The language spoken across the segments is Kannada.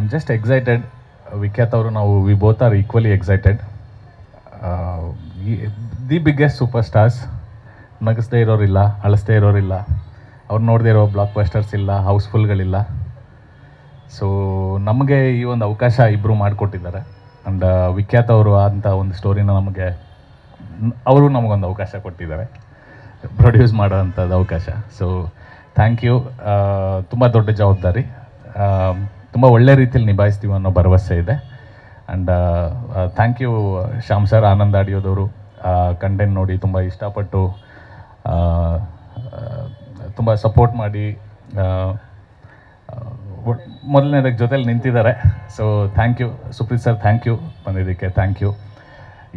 ಐಮ್ ಜಸ್ಟ್ ಎಕ್ಸೈಟೆಡ್ ವಿಖ್ಯಾತ್ ಅವರು, ನಾವು we both are equally excited the biggest superstars ನಗಿಸ್ದೇ ಇರೋರಿಲ್ಲ, ಅಳಿಸ್ದೇ ಇರೋರಿಲ್ಲ, ಅವ್ರು ನೋಡದೇ ಇರೋ ಬ್ಲಾಕ್ ಬಸ್ಟರ್ಸ್ ಇಲ್ಲ ಹೌಸ್ಫುಲ್ಗಳಿಲ್ಲ ಸೊ ನಮಗೆ ಈ ಒಂದು ಅವಕಾಶ ಇಬ್ಬರು ಮಾಡಿಕೊಟ್ಟಿದ್ದಾರೆ. ಆ್ಯಂಡ್ ವಿಖ್ಯಾತ್ ಅವರು ಆದಂಥ ಒಂದು ಸ್ಟೋರಿನ ನಮಗೆ, ಅವರು ನಮಗೊಂದು ಅವಕಾಶ ಕೊಟ್ಟಿದ್ದಾರೆ. ಪ್ರೊಡ್ಯೂಸ್ ಮಾಡೋವಂಥದ್ದು ಅವಕಾಶ. ಸೊ ಥ್ಯಾಂಕ್ ಯು ತುಂಬ ದೊಡ್ಡ ಜವಾಬ್ದಾರಿ. ತುಂಬ ಒಳ್ಳೆ ರೀತಿಯಲ್ಲಿ ನಿಭಾಯಿಸ್ತೀವಿ ಅನ್ನೋ ಭರವಸೆ ಇದೆ. And thank you Shyam sir, Anand ಆಡಿಯೋದವರು. Content ನೋಡಿ ತುಂಬ ಇಷ್ಟಪಟ್ಟು ತುಂಬ ಸಪೋರ್ಟ್ ಮಾಡಿ ಮೊದಲನೇದಕ್ಕೆ ಜೊತೆಲಿ ನಿಂತಿದ್ದಾರೆ. So thank you Supreeth sir thank you ಬಂದಿದ್ದಕ್ಕೆ ಥ್ಯಾಂಕ್ ಯು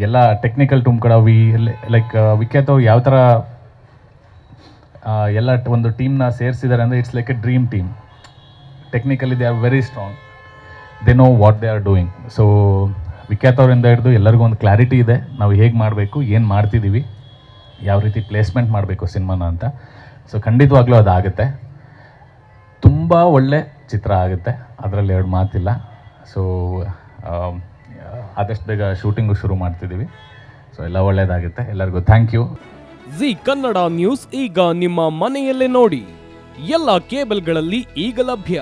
ಎಲ್ಲ ಟೆಕ್ನಿಕಲ್ ಟೂಮ್ ಕೂಡ ವಿ ಲೈಕ್ ವಿಖ್ಯಾತ ಅವ್ರು ಯಾವ ಥರ ಎಲ್ಲ ಒಂದು ಟೀಮ್ನ ಸೇರಿಸಿದ್ದಾರೆ ಅಂದರೆ it's like a dream team technically they are very strong they know what they are doing so Vikhyat ಅವರಿಂದ ಹಿಡಿದು ಎಲ್ಲರಿಗೂ ಒಂದು ಕ್ಲಾರಿಟಿ ಇದೆ. ನಾವು ಹೇಗೆ ಮಾಡಬೇಕು, ಏನು ಮಾಡ್ತಿದ್ದೀವಿ ಯಾವ ರೀತಿ ಪ್ಲೇಸ್ಮೆಂಟ್ ಮಾಡಬೇಕು ಸಿನಿಮಾನ ಅಂತ. ಸೊ ಖಂಡಿತವಾಗ್ಲೂ ಅದಾಗುತ್ತೆ ತುಂಬ ಒಳ್ಳೆ ಚಿತ್ರ ಆಗುತ್ತೆ. ಅದರಲ್ಲಿ ಎರಡು ಮಾತಿಲ್ಲ. ಸೊ ಆದಷ್ಟು ಬೇಗ ಶೂಟಿಂಗು ಶುರು ಮಾಡ್ತಿದ್ದೀವಿ ಸೊ ಎಲ್ಲ ಒಳ್ಳೆಯದಾಗುತ್ತೆ ಎಲ್ಲರಿಗೂ thank you Zee Kannada news ಈಗ ನಿಮ್ಮ ಮನೆಯಲ್ಲೇ ನೋಡಿ. ಎಲ್ಲ ಕೇಬಲ್ಗಳಲ್ಲಿ ಈಗ ಲಭ್ಯ.